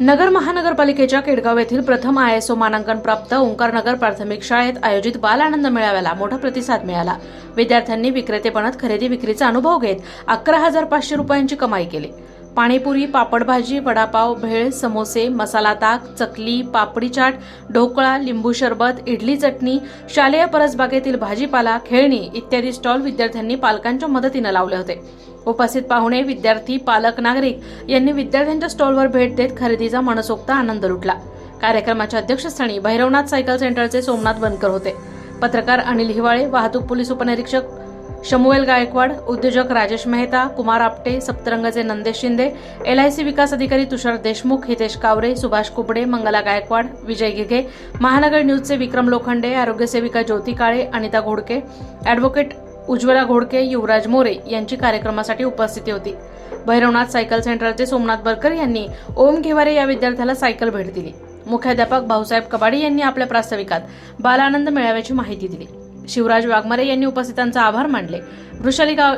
नगर महानगरपालिकेच्या केडगाव येथील प्रथम आय एस ओ मानांकन प्राप्त ओंकारनगर प्राथमिक शाळेत आयोजित बाल आनंद मेळाव्याला मोठा प्रतिसाद मिळाला. विद्यार्थ्यांनी विक्रेतेपणात खरेदी विक्रीचा अनुभव घेत अकरा हजार पाचशे रुपयांची कमाई केली. पाणीपुरी पापड भाजी वडापाव भेळ समोसे मसाला ताक चकली पापडी चाट ढोकळा लिंबू सरबत इडली चटणी शालेय परसबागेतील भाजीपाला खेळणी इत्यादी स्टॉल विद्यार्थ्यांनी पालकांच्या मदतीनं लावले होते. उपस्थित पाहुणे विद्यार्थी पालक नागरिक यांनी विद्यार्थ्यांच्या स्टॉलवर भेट देत खरेदीचा मनसोक्त आनंद लुटला. कार्यक्रमाच्या अध्यक्षस्थानी भैरवनाथ सायकल सेंटरचे सोमनाथ बनकर होते. पत्रकार अनिल हिवाळे वाहतूक पोलीस उपनिरीक्षक शमुएल गायकवाड उद्योजक राजेश मेहता कुमार आपटे सप्तरंगचे नंदेश शिंदे एलआयसी विकास अधिकारी तुषार देशमुख हितेश कावरे सुभाष कुबडे मंगला गायकवाड विजय गिगे महानगर न्यूजचे विक्रम लोखंडे आरोग्यसेविका ज्योती काळे अनिता घोडके ॲडव्होकेट उज्ज्वला घोडके युवराज मोरे यांची कार्यक्रमासाठी उपस्थिती होती. भैरवनाथ सायकल सेंटरचे सोमनाथ बरकर यांनी ओम घेवारे या विद्यार्थ्याला सायकल भेट दिली. मुख्याध्यापक भाऊसाहेब कबाडी यांनी आपल्या प्रास्ताविकात बालानंद मेळाव्याची माहिती दिली. शिवराज वाघमारे यांनी उपस्थितांचा आभार मानले. वृषाली गाव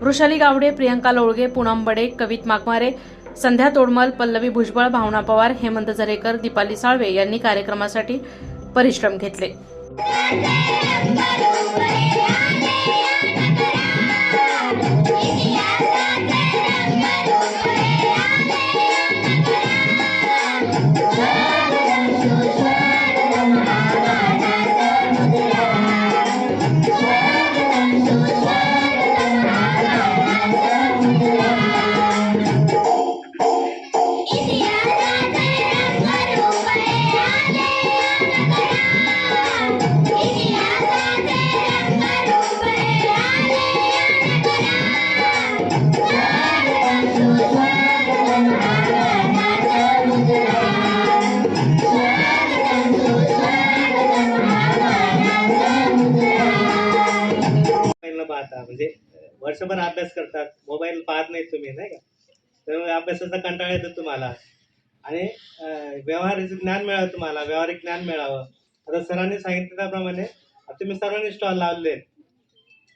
वृषाली गावडे प्रियंका लोळगे पूनम बडे कवित माघमारे संध्या तोडमल पल्लवी भुजबळ भावना पवार हेमंत झरेकर दीपाली साळवे यांनी कार्यक्रमासाठी परिश्रम घेतले. आता म्हणजे वर्षभर अभ्यास करतात. मोबाईल पाहत नाहीत तुम्ही नाही का? त्यामुळे अभ्यासाचा कंटाळा येतो तुम्हाला. आणि अं, ज्ञान मिळावं तुम्हाला व्यावहारिक ज्ञान मिळावं. आता सरांनी सांगितलं त्याप्रमाणे तुम्ही सर्वांनी स्टॉल लावले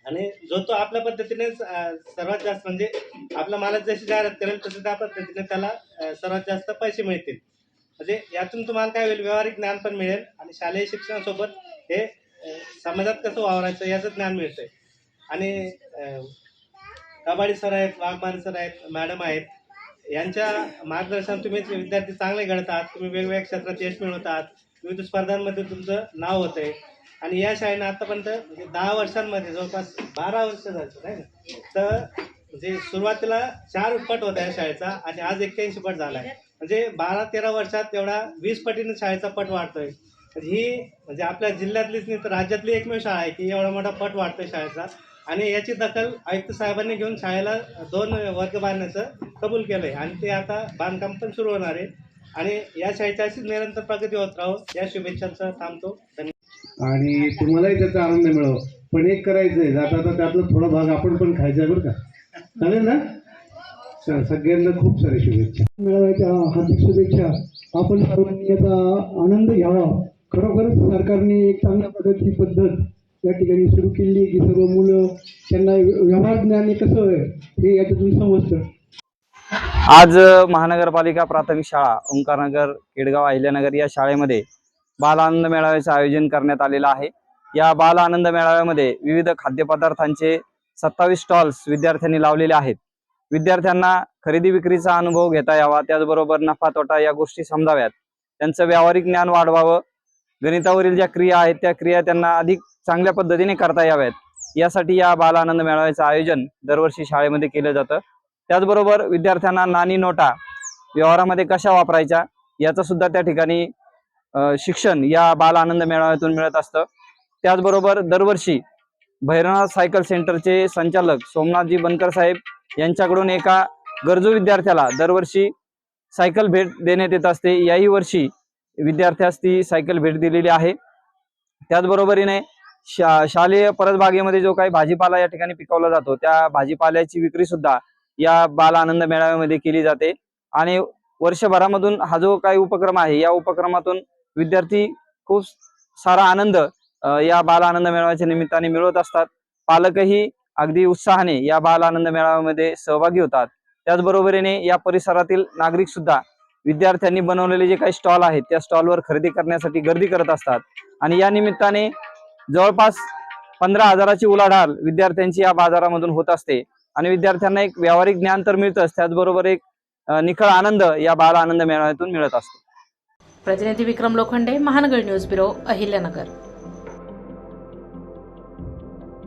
आणि जो तो आपल्या पद्धतीने सर्वात जास्त म्हणजे आपल्या मालात जशी जाहिरात करेल तसं त्या पद्धतीने त्याला सर्वात जास्त पैसे मिळतील. म्हणजे यातून तुम्हाला काय होईल व्यावहारिक ज्ञान पण मिळेल आणि शालेय शिक्षणासोबत हे समाजात कसं वावरायचं याचं ज्ञान मिळतंय. आणि कबाडी सर आहेत वाघमारे सर आहेत मॅडम आहेत यांच्या मार्गदर्शन तुम्ही विद्यार्थी चांगले घडतात तुम्ही वेगवेगळ्या क्षेत्रात यश मिळवतात विविध स्पर्धांमध्ये तुमचं नाव होतंय. आणि या शाळेनं आतापर्यंत म्हणजे दहा वर्षांमध्ये जवळपास बारा वर्ष झालं नाही ना तर म्हणजे सुरुवातीला चार पट होता या शाळेचा आणि आज एक्क्याऐंशी पट झाला आहे म्हणजे बारा तेरा वर्षात एवढा वीस पटीने शाळेचा पट वाढतोय. ही म्हणजे आपल्या जिल्ह्यातलीच नाही तर राज्यातली एकमेव शाळा आहे की एवढा मोठा पट वाढतोय शाळेचा. आणि याची दखल आयुक्त साहेबांनी घेऊन शाळेला दोन वर्ग बांधण्याचं कबूल केलं आहे आणि ते आता बांधकाम पण सुरू होणार आहे. आणि या शाळेच्या अशीच निरंतर प्रगती होत राहो. या शुभेच्छांचं थांबतो. आणि तुम्हालाही त्याचा आनंद मिळावा. पण एक करायचं आहे जाता जाता त्यातला थोडा भाग आपण पण खायचा आहे बरं का. चालेल ना? सगळ्यांना खूप सारे शुभेच्छा. मिळवायच्या हार्दिक शुभेच्छा. आपण सर्वांनी याचा आनंद घ्यावा. खरोखरच सरकारने एक चांगल्या प्रकारची पद्धत या ठिकाणी सुरू केली की सर्व मुलं त्यांना व्यवहार ज्ञान कसं आहे हे याच्यातून समजतं. आज महानगरपालिका प्राथमिक शाळा ओंकारनगर केडगाव अहिल्यानगर या शाळेमध्ये बाल आनंद मेळाव्याचं आयोजन करण्यात आलेलं आहे. या बाल आनंद मेळाव्यामध्ये विविध खाद्यपदार्थांचे सत्तावीस स्टॉल्स विद्यार्थ्यांनी लावलेले आहेत. विद्यार्थ्यांना खरेदी विक्रीचा अनुभव घेता यावा त्याचबरोबर नफा तोटा या गोष्टी समजाव्यात. त्यांचं व्यावहारिक ज्ञान वाढवावं गणितावरील ज्या क्रिया आहेत त्या क्रिया त्यांना अधिक चांगल्या पद्धतीने करता याव्यात. यासाठी या बाल आनंद मेळाव्याचं आयोजन दरवर्षी शाळेमध्ये केलं जातं. त्याचबरोबर विद्यार्थ्यांना नाणी नोटा व्यवहारामध्ये कशा वापरायच्या याचं सुद्धा त्या ठिकाणी शिक्षण या बाल आनंद मेळाव्यातून मिळत असतं. त्याचबरोबर दरवर्षी भैरवनाथ सायकल सेंटरचे संचालक सोमनाथजी बनकर साहेब यांच्याकडून एका गरजू विद्यार्थ्याला दरवर्षी सायकल भेट देण्यात येत असते. याही वर्षी विद्यार्थ्यास ती सायकल भेट दिलेली आहे. त्याचबरोबरीने शा शालेय परसबागेमध्ये जो काही भाजीपाला या ठिकाणी पिकवला जातो त्या भाजीपाल्याची विक्री सुद्धा या बाल आनंद मेळाव्यामध्ये केली जाते. आणि वर्षभरामधून हा जो काही उपक्रम आहे या उपक्रमातून विद्यार्थी खूप सारा आनंद या बाल आनंद मेळाव्याच्या निमित्ताने मिळवत असतात. पालकही अगदी उत्साहाने या बाल आनंद मेळाव्यामध्ये सहभागी होतात. त्याचबरोबरीने या परिसरातील नागरिक सुद्धा विद्यार्थ्यांनी बनवलेले जे काही स्टॉल आहेत त्या स्टॉलवर खरेदी करण्यासाठी गर्दी करत असतात. आणि या निमित्ताने जवळपास पंधरा हजाराची उलाढाल विद्यार्थ्यांची या बाजारामधून होत असते. आणि विद्यार्थ्यांना एक व्यावहारिक ज्ञान तर मिळतंच त्याचबरोबर एक निखळ आनंद या बाल आनंद मेळाव्यातून मिळत असतो. प्रतिनिधी विक्रम लोखंडे महानगर न्यूज ब्युरो अहिल्यानगर.